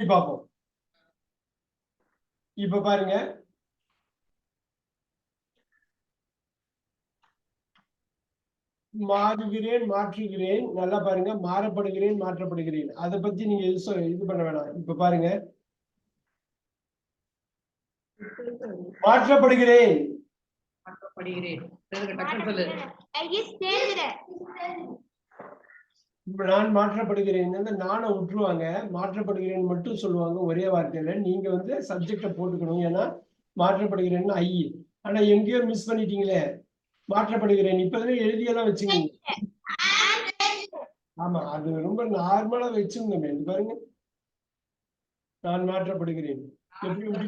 பார்ப்போம். இப்ப பாருங்க. மாறுகிறேன் மாற்றுகிறேன். நல்லா பாருங்க. மாறப்படுகிறேன் மாற்றப்படுகிறேன். அதை பத்தி நீங்க இது பண்ண வேணாம். இப்ப பாருங்க. மாற்றப்படுகிறேன். மாற்றப்படுகிறேன். இப்ப நான் மாற்றப்படுகிறேன் அந்த நானை விட்டுருவாங்க மாற்றப்படுகிறேன் மட்டும் சொல்லுவாங்க ஒரே வார்த்தையில. நீங்க வந்து சப்ஜெக்ட போட்டுக்கணும். ஏன்னா மாற்றப்படுகிறேன்னு ஐ ஆனா எங்கேயோ மிஸ் பண்ணிட்டீங்களே. மாற்றப்படுகிறேன். இப்பதான் எழுதியெல்லாம் வச்சுங்க ஆமா அது ரொம்ப நார்மலா வச்சிருந்தோம் இது பாருங்க. நான் மாற்றப்படுகிறேன். எப்படி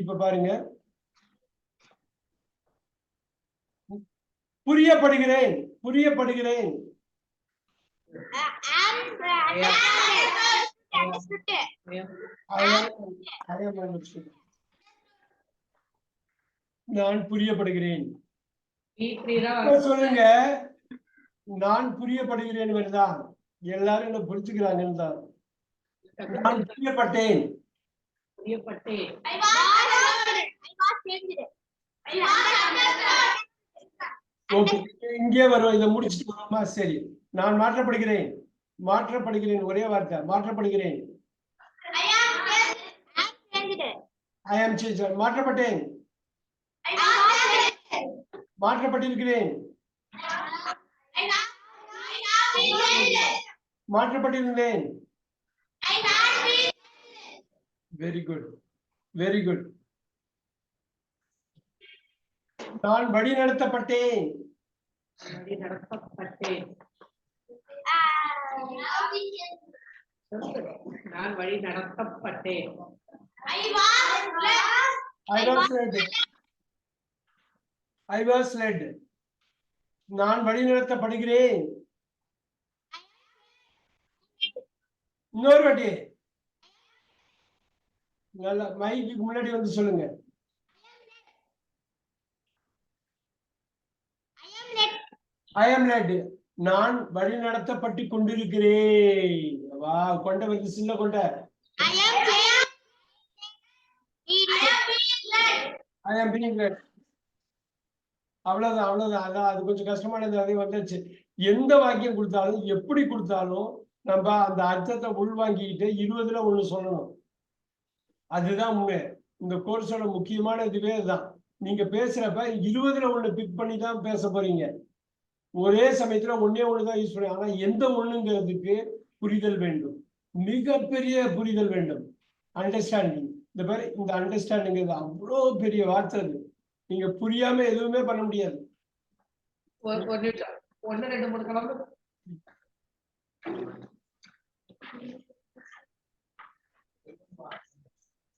இப்ப பாருங்க. புரியப்படுகிறேன் புரியப்படுகிறேன். நான் புரியப்படுகிறேன். சொல்லுங்க. நான் புரியப்படுகிறேன் தான் எல்லாரும் என்ன புரிஞ்சுக்கிறாங்கன்னு தான். நான் புரியப்பட்டேன். புரியப்பட்டேன். இங்கே வரும் இதை முடிச்சுட்டு வரோமா சரி. நான் மாற்றப்படுகிறேன். மாற்றப்படுகிறேன் ஒரே வார்த்தை. மாற்றப்படுகிறேன். ஐ ஆம் சேஞ்ச் மாற்றப்பட்டேன். மாற்றப்பட்டிருக்கிறேன். மாற்றப்பட்டிருந்தேன். வெரி குட் வெரி குட் நான் வழி நடத்தப்பட்டேன் வழி நடத்தப்பட்டேன். நான் வழி நடத்தப்பட்டேன் I was led. I was led. நான் வழிநடத்தப்படுகிறேன் இன்னொரு வாட்டி நல்லா மைக்கு முன்னாடி வந்து சொல்லுங்க ஐ am led. நான் வழிநடத்தப்பட்டு கொண்டிருக்கிறேன். வா கொண்ட வந்து சின்ன கொண்ட. ஐ led. அவ்வளவுதான் அவ்வளவுதான். அதான் அது கொஞ்சம் கஷ்டமானது அதே வந்துச்சு எந்த வாக்கியம் கொடுத்தாலும் எப்படி கொடுத்தாலும் நம்ம அந்த அர்த்தத்தை உள்வாங்கிக்கிட்டு இருபதுல ஒண்ணு சொல்லணும். அதுதான் உண்மை. இந்த கோர்ஸோட முக்கியமான இதுவே அதுதான் நீங்க பேசுறப்ப இருபதுல ஒண்ணு பிக் பண்ணி தான் பேச போறீங்க. ஒரே சமயத்துல ஒன்னே ஒண்ணுதான் யூஸ் பண்ணி ஆனா எந்த ஒண்ணுங்கிறதுக்கு புரிதல் வேண்டும். மிகப்பெரிய புரிதல் வேண்டும். அண்டர்ஸ்டாண்டிங் இந்த மாதிரி இந்த அண்டர்ஸ்டாண்டிங் அவ்வளோ பெரிய வார்த்தை அது. நீங்க புரியாம எதுவுமே பண்ண முடியாது. ஒன்னு ரெண்டு மூணு கிளம்பு.